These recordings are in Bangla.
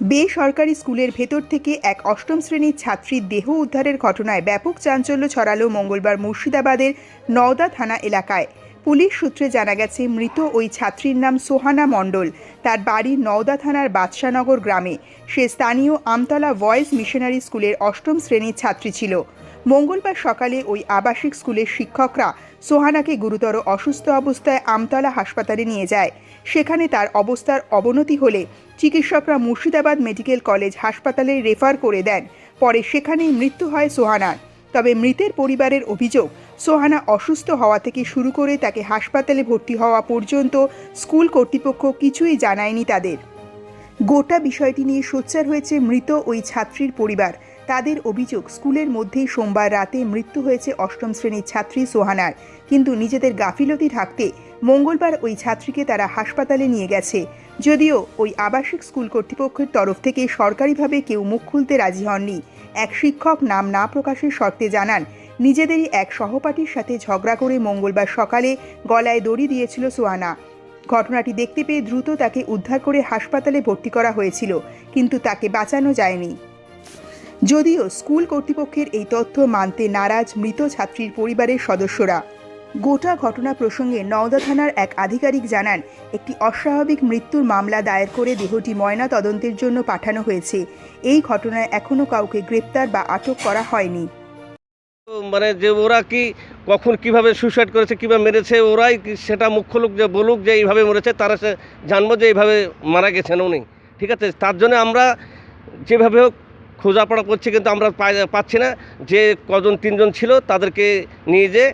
বেসরকারি স্কুলের ভেতর থেকে এক অষ্টম শ্রেণির ছাত্রীর দেহ উদ্ধারের ঘটনায় ব্যাপক চাঞ্চল্য ছড়ালো মঙ্গলবার মুর্শিদাবাদের নওদা থানা এলাকায়। পুলিশ সূত্রে জানা গেছে, মৃত ওই ছাত্রীর নাম সোহানা মণ্ডল। তার বাড়ি নওদা থানার বাদশানগর গ্রামে। সে স্থানীয় আমতলা ভয়েস মিশনারি স্কুলের অষ্টম শ্রেণির ছাত্রী ছিল। মঙ্গলবার সকালে ওই আবাসিক স্কুলের শিক্ষকরা সোহানাকে গুরুতর অসুস্থ অবস্থায় আমতলা হাসপাতালে নিয়ে যায়। সেখানে তার অবস্থার অবনতি হলে চিকিৎসকরা মুর্শিদাবাদ মেডিকেল কলেজ হাসপাতালে রেফার করে দেন। পরে সেখানেই মৃত্যু হয় সোহানার। তবে মৃতের পরিবারের অভিযোগ, সোহানা অসুস্থ হওয়া থেকে শুরু করে তাকে হাসপাতালে ভর্তি হওয়া পর্যন্ত স্কুল কর্তৃপক্ষ কিছুই জানায়নি তাদের। গোটা বিষয়টি নিয়ে সোচ্চার হয়েছে মৃত ওই ছাত্রীর পরিবার। তাদের অভিযোগ, স্কুলের মধ্যেই সোমবার রাতে মৃত্যু হয়েছে অষ্টম শ্রেণির ছাত্রী সোহানার। কিন্তু নিজেদের গাফিলতি থাকতে মঙ্গলবার ওই ছাত্রীকে তারা হাসপাতালে নিয়ে গেছে। যদিও ওই আবাসিক স্কুল কর্তৃপক্ষের তরফ থেকে সরকারিভাবে কেউ মুখ খুলতে রাজি হননি। এক শিক্ষক নাম না প্রকাশের শর্তে জানান, নিজেদেরই এক সহপাঠীর সাথে ঝগড়া করে মঙ্গলবার সকালে গলায় দড়ি দিয়েছিল সোহানা। ঘটনাটি দেখতে পেয়ে দ্রুত তাকে উদ্ধার করে হাসপাতালে ভর্তি করা হয়েছিল, কিন্তু তাকে বাঁচানো যায়নি। যদিও স্কুল কর্তৃপক্ষের এই তথ্য মানতে নারাজ মৃত ছাত্রীর পরিবারের সদস্যরা। গোটা ঘটনা প্রসঙ্গে নওদা থানার এক আধিকারিক জানান, একটি অস্বাভাবিক মৃত্যুর মামলা দায়ের করে দেহটি ময়না তদন্তের জন্য পাঠানো হয়েছে। এই ঘটনায় এখনও কাউকে গ্রেপ্তার বা আটক করা হয়নি। মানে যে ওরা কি কখন কীভাবে সুইসাইড করেছে, কীভাবে মেরেছে, ওরাই সেটা মুখ্য লোক যে বলুক যে এইভাবে মরেছে, তারা সে জানব যে এইভাবে মারা গেছেন উনি। ঠিক আছে? তার জন্য আমরা যেভাবে হোক খোঁজাপড়া করছি, কিন্তু আমরা পাচ্ছি না। যে কজন, তিনজন ছিল, তাদেরকে নিয়ে যে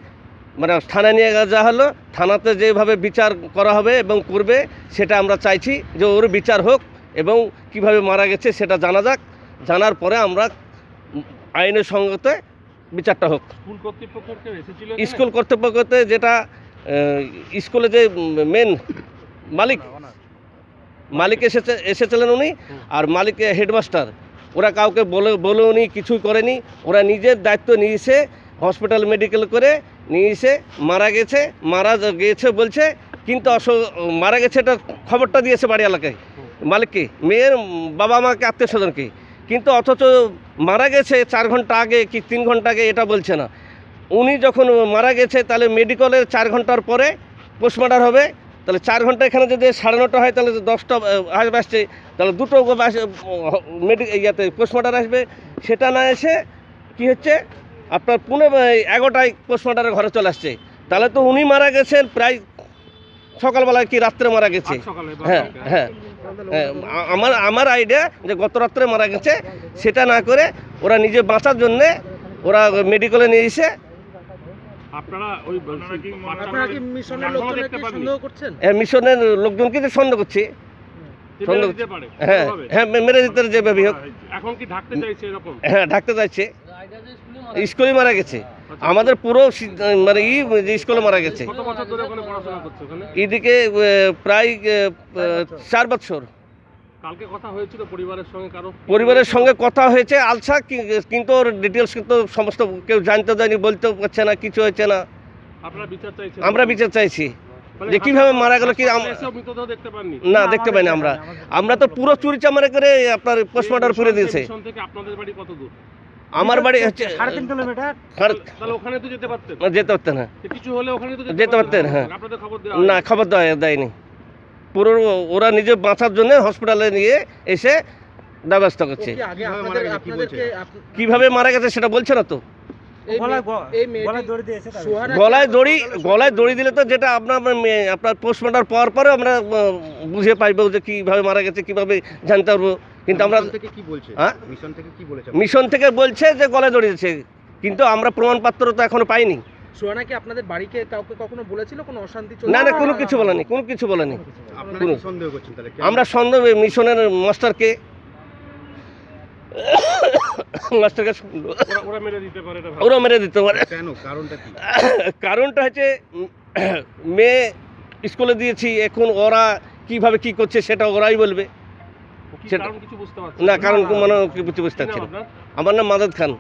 মানে থানায় নিয়ে যাওয়া হলো, থানাতে যেভাবে বিচার করা হবে এবং করবে, সেটা আমরা চাইছি যে ওর বিচার হোক এবং কীভাবে মারা গেছে সেটা জানা যাক। জানার পরে আমরা আইনের সঙ্গতে বিচারটা হোক। স্কুল কর্তৃপক্ষতে যেটা স্কুলে যে মেন মালিক মালিক এসেছে এসেছিলেন উনি আর মালিক হেডমাস্টার ওরা কাউকে বলে বলেওনি কিছুই করেনি ওরা নিজের দায়িত্ব নিয়েছে হসপিটাল মেডিকেল করে নিয়ে এসে মারা গেছে মারা গেছে বলছে কিন্তু অস মারা গেছে এটা খবরটা দিয়েছে বাড়ি এলাকায় মালিককে মেয়ের বাবা মাকে আত্মীয় স্বজনকে কিন্তু অথচ মারা গেছে চার ঘণ্টা আগে কি তিন ঘণ্টা আগে এটা বলছে না। উনি যখন মারা গেছে, তাহলে মেডিকেলের চার ঘণ্টার পরে পোস্টমর্টার হবে। তাহলে চার ঘণ্টা এখানে যদি সাড়ে নটা হয়, তাহলে দশটা আসবে তাহলে দুটো মেডিকেল ইয়াতে পোস্টমর্টার আসবে। সেটা না এসে কি হচ্ছে, আপনার পুনে এগারোটায় পোস্টমর্টারের ঘরে চলে আসছে। তাহলে তো উনি মারা গেছেন প্রায় সকালবেলায় কি রাত্রে মারা গেছে? হ্যাঁ হ্যাঁ হ্যাঁ, আমার আমার আইডিয়া যে গত রাত্রে মারা গেছে সেটা না করে ওরা নিজে বাঁচার জন্যে ওরা মেডিকেলে নিয়ে এসে আপনারা ওই আপনারা কি মিশনের লোকজনকে সন্দেহ করছেন? এ, মিশনের লোকজনকে যে সন্দেহ করছি। হ্যাঁ হ্যাঁ মেরে দিতে যে হোক। এখন কি ঢাকতে চাইছে এরকম? হ্যাঁ ঢাকতে যাচ্ছে স্কুলে মারা গেছে। আমাদের পুরো মানে ই স্কুলে মারা গেছে। এদিকে প্রায় চার বছর। পরিবারের সঙ্গে কথা হয়েছে আলসা কিন্তু ওর ডিটেলস কিন্তু সমস্ত কেউ জানতে দেয়নি বলতেও পারছে না কিছু হয়েছে না। আমরা বিচার চাইছি। মানে যে কীভাবে মারা গেল কি না দেখতে পাইনি আমরা। আমরা তো পুরো চুরি চামারে করে আপনার পোস্টমর্টম করে দিয়েছে। আমার বাড়ি হচ্ছে সাড়ে তিন কিলোমিটার? তাহলে ওখানে তো যেতে পারতেন। যেতে পারতেন না কিছু হলে ওখানে তো যেতে পারতেন, হ্যাঁ। আপনাদের খবর দেওয়া না খবর দেওয়া দেয়নি। পুরো ওরা নিজে বাঁচার জন্য হসপিটালে নিয়ে এসে ব্যবস্থা করছে। কীভাবে মারা গেছে সেটা বলছে না তো? গলায় দড়ি গলায় দড়ি দিলে তো যেটা আপনার আপনার পোস্টমর্টম পাওয়ার পরে আমরা বুঝে পাইবো যে কীভাবে মারা গেছে কীভাবে জানতে পারব। কিন্তু আমরা মিশন থেকে কি বলছে? হ্যাঁ? মিশন থেকে কি বলেছে মিশন থেকে বলছে যে গলায় দড়ি কিন্তু আমরা প্রমাণপত্র তো এখনও পাইনি। সোহানা কি আপনাদের বাড়িকে কাউকে কখনো বলেছিল? কোনো অশান্তি না না কোনো কিছু বলেনি কোনো কিছু বলেনি। আপনারা সন্দেহ করছেন তাহলে? আমরা সন্দেহ মিশনের মাস্টারকে মাস্টারকে ওরা- ওরা মেরে দিতে পারে ওরা মেরে দিতে পারে। কেন? কারণটা কি? কারণটা হচ্ছে মেয়ে স্কুলে দিয়েছি এখন ওরা কীভাবে কি করছে সেটা ওরাই বলবে। না কারণ মানে কিছু বুঝতে পারছি আমার নাম মাদাদ খান।